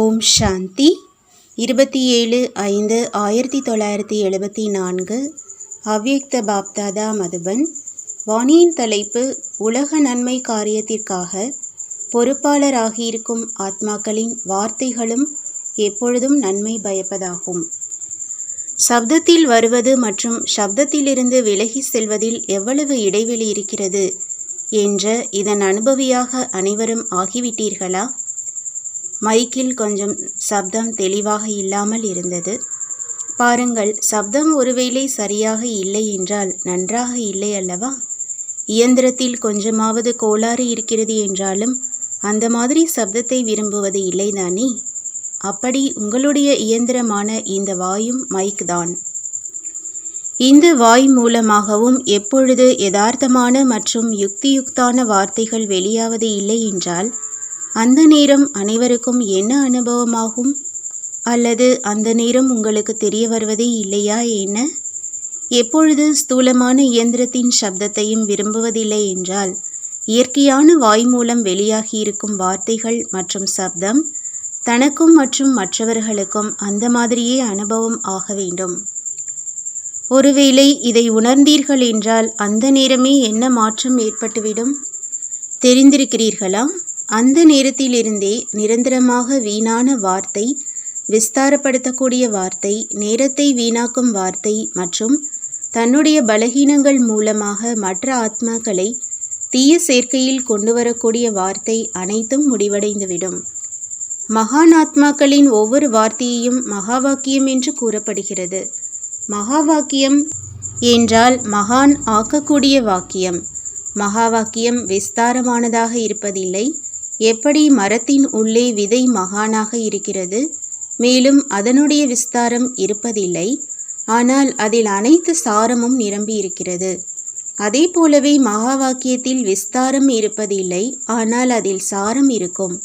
ஓம் சாந்தி. இருபத்தி ஏழு ஐந்து ஆயிரத்தி தொள்ளாயிரத்தி எழுபத்தி நான்கு. அவ்யக்த பாப்தாதா மதுபன். வாணியின் தலைப்பு உலக நன்மை காரியத்திற்காக பொறுப்பாளராகியிருக்கும் ஆத்மாக்களின் வார்த்தைகளும் எப்பொழுதும் நன்மை பயப்பதாகும். சப்தத்தில் வருவது மற்றும் சப்தத்திலிருந்து விலகி செல்வதில் எவ்வளவு இடைவெளி இருக்கிறது? என்ற இதன் அனுபவியாக அனைவரும் ஆகிவிட்டீர்களா? மைக்கில் கொஞ்சம் சப்தம் தெளிவாக இல்லாமல் இருந்தது. பாருங்கள் சப்தம் ஒருவேளை சரியாக இல்லை என்றால் நன்றாக இல்லை அல்லவா? இயந்திரத்தில் கொஞ்சமாவது கோளாறு இருக்கிறது என்றாலும் அந்த மாதிரி சப்தத்தை விரும்புவது இல்லைதானே? அப்படி உங்களுடைய இயந்திரமான இந்த வாயும் மைக் தான். இந்த வாய் மூலமாகவும் எப்பொழுது யதார்த்தமான மற்றும் யுக்தியுக்தான வார்த்தைகள் வெளியாவது இல்லை என்றால் அந்த நேரம் அனைவருக்கும் என்ன அனுபவமாகும்? அல்லது அந்த நேரம் உங்களுக்கு தெரிய வருவதே இல்லையா என்ன? எப்பொழுது ஸ்தூலமான இயந்திரத்தின் சப்தத்தையும் விரும்புவதில்லை என்றால் இயற்கையான வாய் மூலம் வெளியாகியிருக்கும் வார்த்தைகள் மற்றும் சப்தம் தனக்கும் மற்றும் மற்றவர்களுக்கும் அந்த மாதிரியே அனுபவம் ஆக வேண்டும். ஒருவேளை இதை உணர்ந்தீர்கள் என்றால் அந்த நேரமே என்ன மாற்றம் ஏற்பட்டுவிடும்? தெரிந்திருக்கிறீர்களா? அந்த நேரத்திலிருந்தே நிரந்தரமாக வீணான வார்த்தை விஸ்தாரப்படுத்தக்கூடிய வார்த்தை நேரத்தை வீணாக்கும் வார்த்தை மற்றும் தன்னுடைய பலகீனங்கள் மூலமாக மற்ற ஆத்மாக்களை தீய சேர்க்கையில் கொண்டு வரக்கூடிய வார்த்தை அனைத்தும் முடிவடைந்துவிடும். மகான் ஆத்மாக்களின் ஒவ்வொரு வார்த்தையையும் மகாவாக்கியம் என்று கூறப்படுகிறது. மகாவாக்கியம் என்றால் மகான் ஆக்கக்கூடிய வாக்கியம். மகாவாக்கியம் விஸ்தாரமானதாக இருப்பதில்லை. எப்படி மரத்தின் உள்ளே விதை மகானாக இருக்கிறது? மேலும் அதனுடைய விஸ்தாரம் இருப்பதில்லை. ஆனால் அதில் அனைத்து சாரமும் நிரம்பி இருக்கிறது அதே போலவே மகா வாக்கியத்தில் விஸ்தாரம் இருப்பதில்லை. ஆனால் அதில் சாரம் இருக்கும்.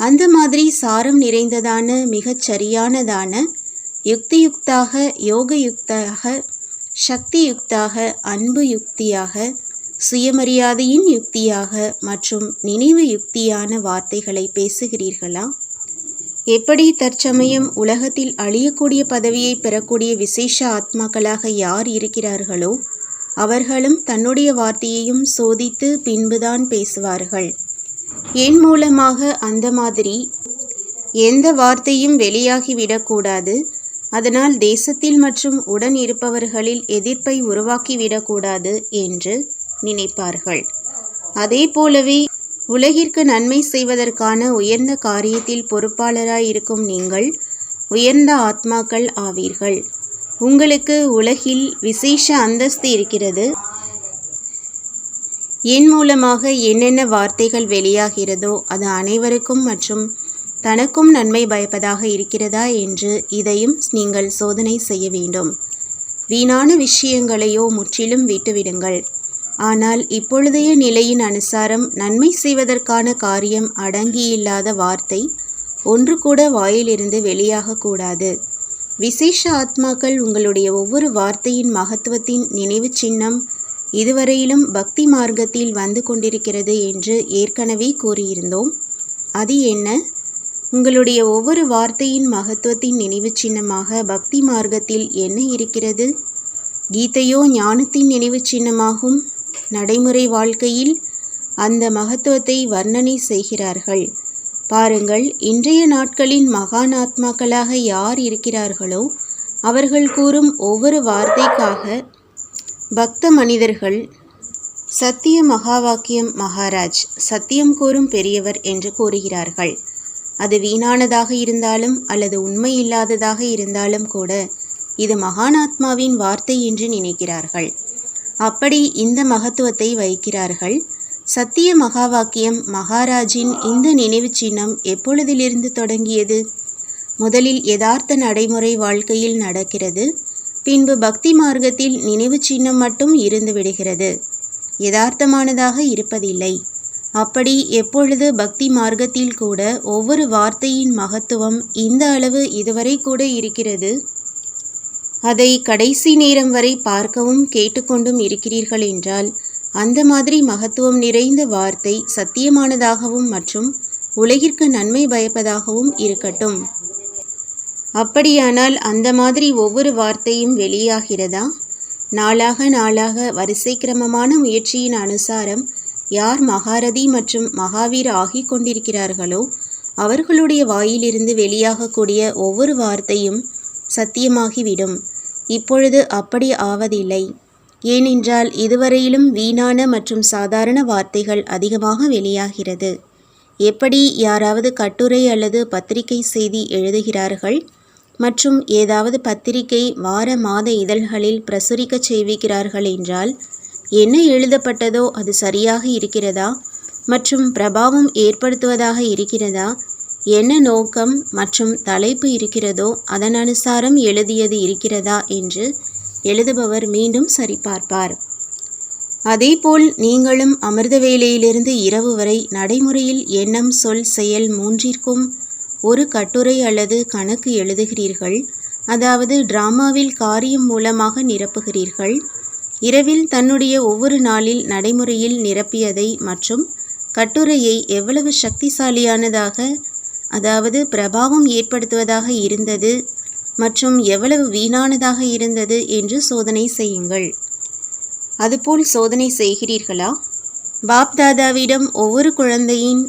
அந்த மாதிரி சாரம் நிறைந்ததான மிகச் சரியானதான யுக்தியுக்தாக யோகயுக்தாக சக்தியுக்தாக அன்பு யுக்தியாக சுயமரியாதையின் யுக்தியாக மற்றும் நினைவு யுக்தியான வார்த்தைகளை பேசுகிறீர்களா? எப்படி தற்சமயம் உலகத்தில் அழியக்கூடிய பதவியை பெறக்கூடிய விசேஷ ஆத்மாக்களாக யார் இருக்கிறார்களோ அவர்களும் தன்னுடைய வார்த்தையையும் சோதித்து பின்புதான் பேசுவார்கள். என் மூலமாக அந்த மாதிரி எந்த வார்த்தையும் வெளியாகிவிடக்கூடாது அதனால் தேசத்தில் மற்றும் உடன் இருப்பவர்களில் எதிர்ப்பை உருவாக்கிவிடக்கூடாது என்று நினைப்பார்கள். அதே போலவே உலகிற்கு நன்மை செய்வதற்கான உயர்ந்த காரியத்தில் பொறுப்பாளராயிருக்கும் நீங்கள் உயர்ந்த ஆத்மாக்கள் ஆவீர்கள். உங்களுக்கு உலகில் விசேஷ அந்தஸ்து இருக்கிறது. என் மூலமாக என்னென்ன வார்த்தைகள் வெளியாகிறதோ அது அனைவருக்கும் மற்றும் தனக்கும் நன்மை பயப்பதாக இருக்கிறதா என்று இதையும் நீங்கள் சோதனை செய்ய வேண்டும். வீணான விஷயங்களையோ முற்றிலும் விட்டுவிடுங்கள். ஆனால் இப்பொழுதைய நிலையின் அனுசாரம் நன்மை செய்வதற்கான காரியம் அடங்கியில்லாத வார்த்தை ஒன்று கூட வாயிலிருந்து வெளியாகக்கூடாது விசேஷ ஆத்மாக்கள் உங்களுடைய ஒவ்வொரு வார்த்தையின் மகத்துவத்தின் நினைவு சின்னம் இதுவரையிலும் பக்தி மார்க்கத்தில் வந்து கொண்டிருக்கிறது என்று ஏற்கனவே கூறியிருந்தோம். அது என்ன? உங்களுடைய ஒவ்வொரு வார்த்தையின் மகத்துவத்தின் நினைவு சின்னமாக பக்தி மார்க்கத்தில் என்ன இருக்கிறது? கீதையோ ஞானத்தின் நினைவு சின்னமாகும்? நடைமுறை வாழ்க்கையில் அந்த மகத்துவத்தை வர்ணனை செய்கிறார்கள். பாருங்கள் இன்றைய நாட்களின் மகான் ஆத்மாக்களாக யார் இருக்கிறார்களோ அவர்கள் கூறும் ஒவ்வொரு வார்த்தைக்காக பக்த மனிதர்கள் சத்திய மகாவாக்கியம் மகாராஜ் சத்தியம் கூறும் பெரியவர் என்று கூறுகிறார்கள். அது வீணானதாக இருந்தாலும் அல்லது உண்மை இல்லாததாக இருந்தாலும் கூட இது மகானாத்மாவின் வார்த்தை என்று நினைக்கிறார்கள். அப்படி இந்த மகத்துவத்தை வைக்கிறார்கள் சத்திய மகா வாக்கியம் மகாராஜின் இந்த நினைவுச் சின்னம் எப்பொழுதிலிருந்து தொடங்கியது? முதலில் யதார்த்த நடைமுறை வாழ்க்கையில் நடக்கிறது. பின்பு பக்தி மார்க்கத்தில் நினைவுச் சின்னம் மட்டும் இருந்து விடுகிறது. யதார்த்தமானதாக இருப்பதில்லை. அப்படி எப்பொழுது பக்தி மார்க்கத்தில் கூட ஒவ்வொரு வார்த்தையின் மகத்துவம் இந்த அளவு இதுவரை கூட இருக்கிறது? அதை கடைசி நேரம் வரை பார்க்கவும் கேட்டுக்கொண்டும் இருக்கிறீர்கள் என்றால் அந்த மாதிரி மகத்துவம் நிறைந்த வார்த்தை சத்தியமானதாகவும் மற்றும் உலகிற்கு நன்மை பயப்பதாகவும் இருக்கட்டும். அப்படியானால் அந்த மாதிரி ஒவ்வொரு வார்த்தையும் வெளியாகிறதா? நாளாக நாளாக வரிசை கிரமமான முயற்சியின் அனுசாரம் யார் மகாரதி மற்றும் மகாவீர் ஆகி கொண்டிருக்கிறார்களோ அவர்களுடைய வாயிலிருந்து வெளியாகக்கூடிய ஒவ்வொரு வார்த்தையும் சத்தியமாகிவிடும். இப்பொழுது அப்படி ஆவதில்லை. ஏனென்றால் இதுவரையிலும் வீணான மற்றும் சாதாரண வார்த்தைகள் அதிகமாக வெளியாகிறது. எப்படி யாராவது கட்டுரை அல்லது பத்திரிகை செய்தி எழுதுகிறார்கள்? மற்றும் ஏதாவது பத்திரிகை வார மாத இதழ்களில் பிரசுரிக்கச் செய்விக்கிறார்கள் என்றால் என்ன எழுதப்பட்டதோ அது சரியாக இருக்கிறதா? மற்றும் பிரபாவம் ஏற்படுத்துவதாக இருக்கிறதா? என்ன நோக்கம் மற்றும் தலைப்பு இருக்கிறதோ அதன் அனுசாரம் எழுதியது இருக்கிறதா என்று எழுதுபவர் மீண்டும் சரிபார்ப்பார். அதேபோல் நீங்களும் அமிர்த வேலையிலிருந்து இரவு வரை நடைமுறையில் எண்ணம் சொல் செயல் மூன்றிற்கும் ஒரு கட்டுரை அல்லது கணக்கு எழுதுகிறீர்கள். அதாவது டிராமாவில் காரியம் மூலமாக நிரப்புகிறீர்கள். இரவில் தன்னுடைய ஒவ்வொரு நாளில் நடைமுறையில் நிரப்பியதை மற்றும் கட்டுரையை எவ்வளவு சக்திசாலியானதாக அதாவது பிரபாவம் ஏற்படுத்துவதாக இருந்தது மற்றும் எவ்வளவு வீணானதாக இருந்தது என்று சோதனை செய்யுங்கள். அதுபோல் சோதனை செய்கிறீர்களா? பாப்தாதாவிடம் ஒவ்வொரு குழந்தையின்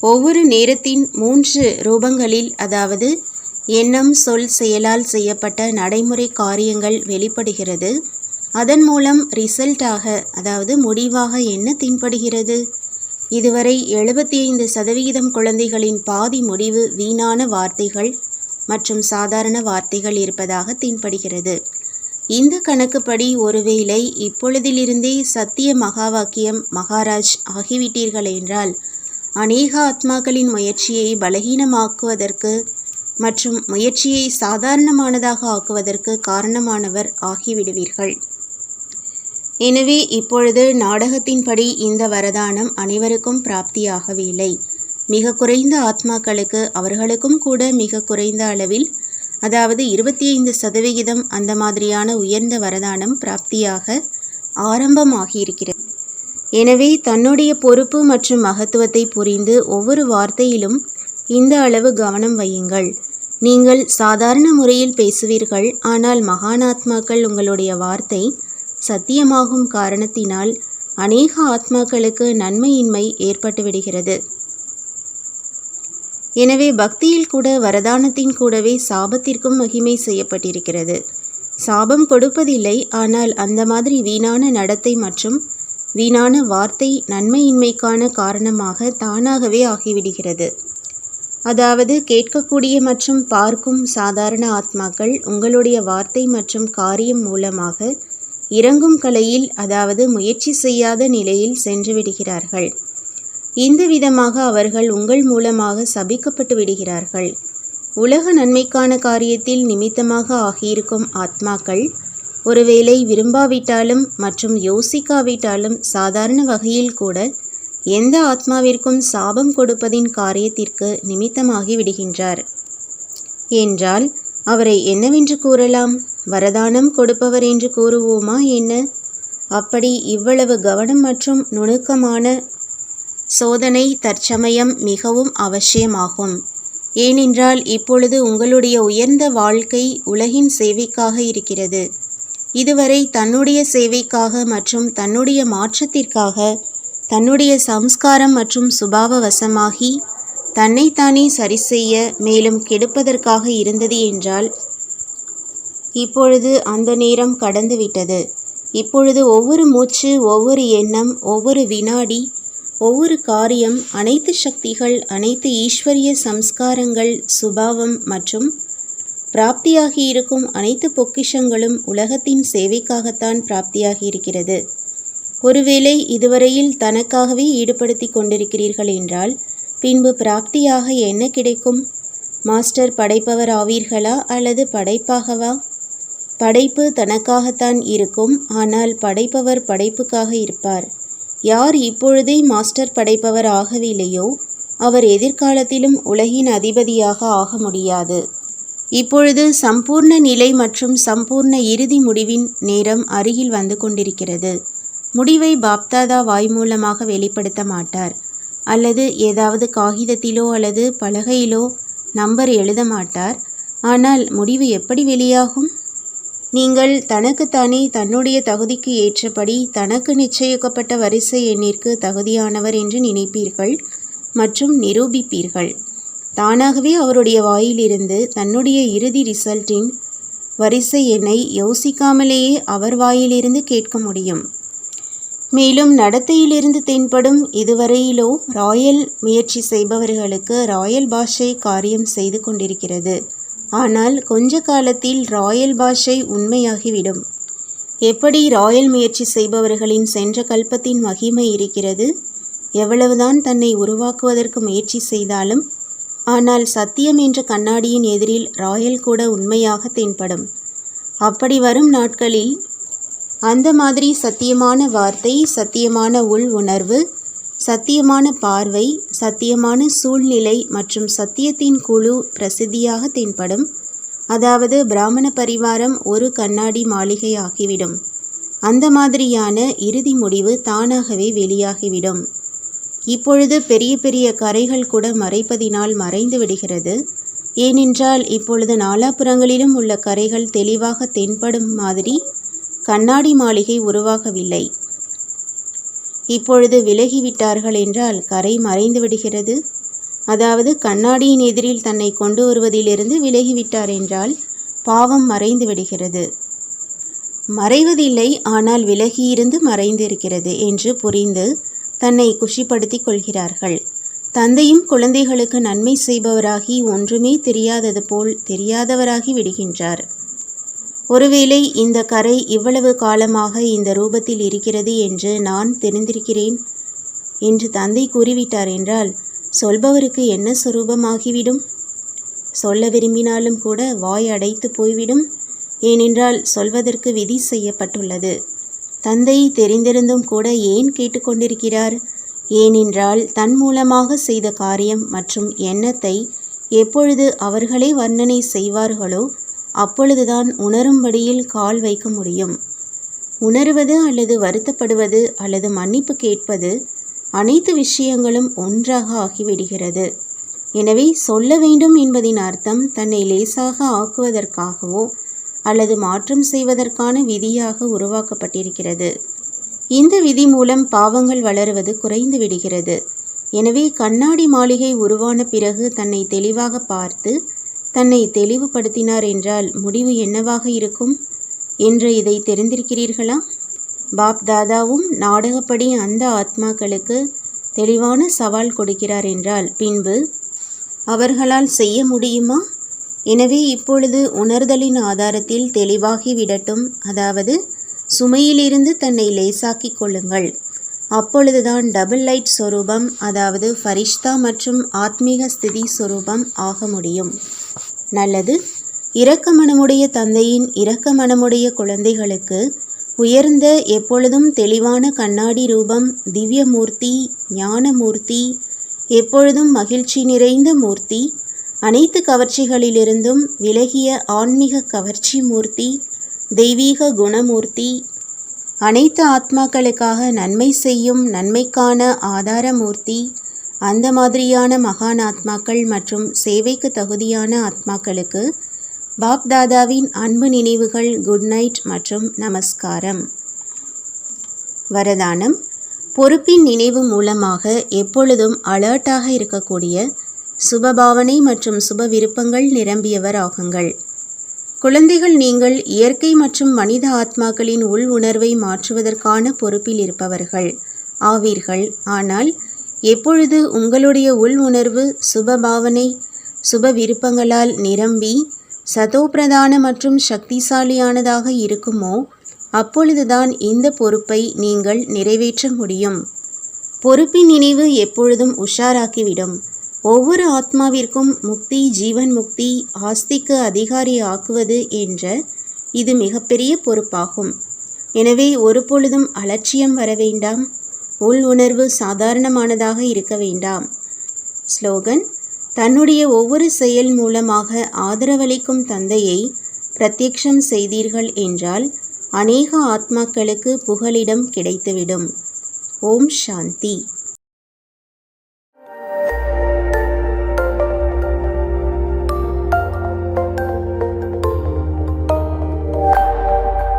ஒவ்வொரு நேரத்தின் மூன்று ரூபங்களில் அதாவது எண்ணம் சொல் செயலால் செய்யப்பட்ட நடைமுறை காரியங்கள் வெளிப்படுகிறது. அதன் மூலம் ரிசல்ட்டாக அதாவது முடிவாக என்ன தென்படுகிறது? இதுவரை எழுபத்தி ஐந்து சதவிகிதம் குழந்தைகளின் பாதி முடிவு வீணான வார்த்தைகள் மற்றும் சாதாரண வார்த்தைகள் இருப்பதாக தென்படுகிறது. இந்த கணக்குப்படி ஒருவேளை இப்பொழுதிலிருந்தே சத்திய மகாவாக்கியம் மகாராஜ் ஆகிவிட்டீர்கள் என்றால் அநேக ஆத்மாக்களின் முயற்சியை பலகீனமாக்குவதற்கு மற்றும் முயற்சியை சாதாரணமானதாக ஆக்குவதற்கு காரணமானவர் ஆகிவிடுவீர்கள். எனவே இப்பொழுது நாடகத்தின்படி இந்த வரதானம் அனைவருக்கும் பிராப்தியாகவில்லை. மிக குறைந்த ஆத்மாக்களுக்கு அவர்களுக்கும் கூட மிக குறைந்த அளவில் அதாவது இருபத்தி ஐந்து சதவிகிதம் அந்த மாதிரியான உயர்ந்த வரதானம் பிராப்தியாக ஆரம்பமாகியிருக்கிறது. எனவே தன்னுடைய பொறுப்பு மற்றும் மகத்துவத்தை புரிந்து ஒவ்வொரு வார்த்தையிலும் இந்த அளவு கவனம் வையுங்கள். நீங்கள் சாதாரண முறையில் பேசுவீர்கள் ஆனால் மகானாத்மாக்கள் உங்களுடைய வார்த்தை சத்தியமாகும் காரணத்தினால் அநேக ஆத்மாக்களுக்கு நன்மையின்மை ஏற்பட்டுவிடுகிறது எனவே பக்தியில் கூட வரதானத்தின் கூடவே சாபத்திற்கும் மகிமை செய்யப்பட்டிருக்கிறது. சாபம் கொடுப்பதில்லை ஆனால் அந்த மாதிரி வீணான நடத்தை மற்றும் வீணான வார்த்தை நன்மையின்மைக்கான காரணமாக தானாகவே ஆகிவிடுகிறது. அதாவது கேட்கக்கூடிய மற்றும் பார்க்கும் சாதாரண ஆத்மாக்கள் உங்களுடைய வார்த்தை மற்றும் காரியம் மூலமாக இறங்கும் கலையில் அதாவது முயற்சி செய்யாத நிலையில் சென்று விடுகிறார்கள். இந்த விதமாக அவர்கள் உங்கள் மூலமாக சபிக்கப்பட்டு விடுகிறார்கள். உலக நன்மைக்கான காரியத்தில் நிமித்தமாக ஆகியிருக்கும் ஆத்மாக்கள் ஒருவேளை விரும்பாவிட்டாலும் மற்றும் யோசிக்காவிட்டாலும் சாதாரண வகையில் கூட எந்த ஆத்மாவிற்கும் சாபம் கொடுப்பதின் காரியத்திற்கு நிமித்தமாகி விடுகின்றார். என்றால் அவரை என்னவென்று கூறலாம்? வரதானம் கொடுப்பவர் என்று கூறுவோமா என்ன? அப்படி இவ்வளவு கவனம் மற்றும் நுணுக்கமான சோதனை தற்சமயம் மிகவும் அவசியமாகும். ஏனென்றால் இப்பொழுது உங்களுடைய உயர்ந்த வாழ்க்கை உலகின் சேவைக்காக இருக்கிறது. இதுவரை தன்னுடைய சேவைக்காக மற்றும் தன்னுடைய மாற்றத்திற்காக தன்னுடைய சம்ஸ்காரம் மற்றும் சுபாவ வசமாகி தன்னைத்தானே சரி செய்ய மேலும் கெடுப்பதற்காக இருந்தது என்றால் இப்பொழுது அந்த நேரம் கடந்துவிட்டது. இப்பொழுது ஒவ்வொரு மூச்சு ஒவ்வொரு எண்ணம் ஒவ்வொரு வினாடி ஒவ்வொரு காரியம் அனைத்து சக்திகள் அனைத்து ஈஸ்வரிய சம்ஸ்காரங்கள் சுபாவம் மற்றும் பிராப்தியாகி இருக்கும் அனைத்து பொக்கிஷங்களும் உலகத்தின் சேவைக்காகத்தான் பிராப்தியாகி இருக்கிறது. ஒருவேளை இதுவரையில் தனக்காகவே ஈடுபடுத்தி கொண்டிருக்கிறீர்கள் என்றால் பின்பு பிராப்தியாக என்ன கிடைக்கும்? மாஸ்டர் படைப்பவர் ஆவீர்களா அல்லது படைப்பாகவா? படைப்பு தனக்காகத்தான் இருக்கும் ஆனால் படைப்பவர் படைப்புக்காக இருப்பார். யார் இப்பொழுதே மாஸ்டர் படைப்பவர் ஆகவில்லையோ அவர் எதிர்காலத்திலும் உலகின் அதிபதியாக ஆக முடியாது. இப்பொழுது சம்பூர்ண நிலை மற்றும் சம்பூர்ண இறுதி முடிவின் நேரம் அருகில் வந்து கொண்டிருக்கிறது. முடிவை பாப்தாதா வாய் மூலமாக வெளிப்படுத்த மாட்டார். அல்லது ஏதாவது காகிதத்திலோ அல்லது பலகையிலோ நம்பர் எழுத மாட்டார். ஆனால் முடிவு எப்படி வெளியாகும்? நீங்கள் தனக்குத்தானே தன்னுடைய தகுதிக்கு ஏற்றபடி தனக்கு நிச்சயிக்கப்பட்ட வரிசை எண்ணிற்கு தகுதியானவர் என்று நினைப்பீர்கள் மற்றும் நிரூபிப்பீர்கள். தானாகவே அவருடைய வாயிலிருந்து தன்னுடைய இறுதி ரிசல்ட்டின் வரிசை எண்ணை யோசிக்காமலேயே அவர் வாயிலிருந்து கேட்க முடியும். மேலும் நடத்தையிலிருந்து தென்படும் இதுவரையிலோ ராயல் முயற்சி செய்பவர்களுக்கு ராயல் பாஷை காரியம் செய்து கொண்டிருக்கிறது. ஆனால் கொஞ்ச காலத்தில் ராயல் பாஷை உண்மையாகிவிடும். எப்படி ராயல் முயற்சி செய்பவர்களின் சென்ற கல்பத்தின் மகிமை இருக்கிறது? எவ்வளவுதான் தன்னை உருவாக்குவதற்கு முயற்சி செய்தாலும் ஆனால் சத்தியம் என்ற கண்ணாடியின் எதிரில் ராயல் கூட உண்மையாக தென்படும். அப்படி வரும் நாட்களில் அந்த மாதிரி சத்தியமான வார்த்தை சத்தியமான உள் உணர்வு சத்தியமான பார்வை சத்தியமான சூழ்நிலை மற்றும் சத்தியத்தின் குழு பிரசித்தியாக தென்படும். அதாவது பிராமண பரிவாரம் ஒரு கண்ணாடி மாளிகை ஆகிவிடும் அந்த மாதிரியான இறுதி முடிவு தானாகவே வெளியாகிவிடும். இப்பொழுது பெரிய பெரிய கரைகள் கூட மறைப்பதினால் மறைந்து விடுகிறது. ஏனென்றால் இப்பொழுது நாலாபுறங்களிலும் உள்ள கரைகள் தெளிவாக தென்படும் மாதிரி கண்ணாடி மாளிகை உருவாகவில்லை. இப்பொழுது விலகிவிட்டார்கள் என்றால் கரை மறைந்து விடுகிறது அதாவது கண்ணாடியின் எதிரில் தன்னை கொண்டு வருவதிலிருந்து விலகிவிட்டார் என்றால் பாவம் மறைந்து விடுகிறது மறைவதில்லை ஆனால் விலகியிருந்து மறைந்திருக்கிறது என்று புரிந்து தன்னை குஷிப்படுத்திக் கொள்கிறார்கள். தந்தையும் குழந்தைகளுக்கு நன்மை செய்பவராகி ஒன்றுமே தெரியாதது போல் தெரியாதவராகி விடுகின்றார். ஒருவேளை இந்த கரை இவ்வளவு காலமாக இந்த ரூபத்தில் இருக்கிறது என்று நான் தெரிந்திருக்கிறேன்? என்று தந்தை கூறிவிட்டார் என்றால் சொல்பவருக்கு என்ன சுரூபமாகிவிடும்? சொல்ல விரும்பினாலும் கூட வாய் அடைத்து போய்விடும். ஏனென்றால் சொல்வதற்கு விதி செய்யப்பட்டுள்ளது. தந்தை தெரிந்திருந்தும் கூட ஏன் கேட்டுக்கொண்டிருக்கிறார்? ஏனென்றால் தன் மூலமாக செய்த காரியம் மற்றும் எண்ணத்தை எப்பொழுது அவர்களே வர்ணனை செய்வார்களோ அப்பொழுதுதான் உணரும்படியில் கால் வைக்க முடியும். உணருவது அல்லது வருத்தப்படுவது அல்லது மன்னிப்பு கேட்பது அனைத்து விஷயங்களும் ஒன்றாக ஆகிவிடுகிறது. எனவே சொல்ல வேண்டும் என்பதின் அர்த்தம் தன்னை லேசாக ஆக்குவதற்காகவோ அல்லது மாற்றம் செய்வதற்கான விதியாக உருவாக்கப்பட்டிருக்கிறது. இந்த விதி மூலம் பாவங்கள் வளருவது குறைந்து விடுகிறது. எனவே கண்ணாடி மாளிகை உருவான பிறகு தன்னை தெளிவாக பார்த்து தன்னை தெளிவுபடுத்தினார் என்றால் முடிவு என்னவாக இருக்கும்? என்று இதை தெரிந்திருக்கிறீர்களா? பாப் தாதாவும் நாடகப்படி அந்த ஆத்மாக்களுக்கு தெளிவான சவால் கொடுக்கிறார் என்றால் பின்பு அவர்களால் செய்ய முடியுமா? எனவே இப்பொழுது உணர்தலின் ஆதாரத்தில் தெளிவாகி விடட்டும் அதாவது சுமையிலிருந்து தன்னை லேசாக்கிக் கொள்ளுங்கள். அப்பொழுதுதான் டபுள் லைட் சொரூபம் அதாவது ஃபரிஷ்தா மற்றும் ஆத்மீக ஸ்திதி சொரூபம் ஆக முடியும். நல்லது. இரக்கமனமுடைய தந்தையின் இரக்கமனமுடைய குழந்தைகளுக்கு உயர்ந்த எப்பொழுதும் தெளிவான கண்ணாடி ரூபம் திவ்யமூர்த்தி ஞானமூர்த்தி எப்பொழுதும் மகிழ்ச்சி நிறைந்த மூர்த்தி அனைத்து கவர்ச்சிகளிலிருந்தும் விலகிய ஆன்மீக கவர்ச்சி மூர்த்தி தெய்வீக குணமூர்த்தி அனைத்து ஆத்மாக்களுக்காக நன்மை செய்யும் நன்மைக்கான ஆதாரமூர்த்தி அந்த மாதிரியான மகான் ஆத்மாக்கள் மற்றும் சேவைக்கு தகுதியான ஆத்மாக்களுக்கு பாப்தாதாவின் அன்பு நினைவுகள் குட் நைட் மற்றும் நமஸ்காரம். வரதானம். பொறுப்பின் நினைவு மூலமாக எப்பொழுதும் அலர்ட்டாக இருக்கக்கூடிய சுபபாவனை மற்றும் சுப விருப்பங்கள் நிரம்பியவர் ஆகுங்கள். குழந்தைகள் நீங்கள் இயற்கை மற்றும் மனித ஆத்மாக்களின் உள் உணர்வை மாற்றுவதற்கான பொறுப்பில் இருப்பவர்கள் ஆவீர்கள். ஆனால் எப்பொழுது உங்களுடைய உள் உணர்வு சுப பாவனை சுப விருப்பங்களால் நிரம்பி சதோபிரதான மற்றும் சக்திசாலியானதாக இருக்குமோ அப்பொழுதுதான் இந்த பொறுப்பை நீங்கள் நிறைவேற்ற முடியும். பொறுப்பின் நினைவு எப்பொழுதும் உஷாராக்கிவிடும் ஒவ்வொரு ஆத்மாவிற்கும் முக்தி ஜீவன் முக்தி ஆஸ்திக்கு அதிகாரி ஆக்குவது என்ற இது மிகப்பெரிய பொறுப்பாகும். எனவே ஒரு பொழுதும் அலட்சியம் வர வேண்டாம். உள் உணர்வு சாதாரணமானதாக இருக்க வேண்டாம். ஸ்லோகன் தன்னுடைய ஒவ்வொரு செயல் மூலமாக ஆதரவளிக்கும் தந்தையை பிரத்யக்ஷம் செய்தீர்கள் என்றால் அநேக ஆத்மாக்களுக்கு புகலிடம் கிடைத்துவிடும். ஓம் சாந்தி.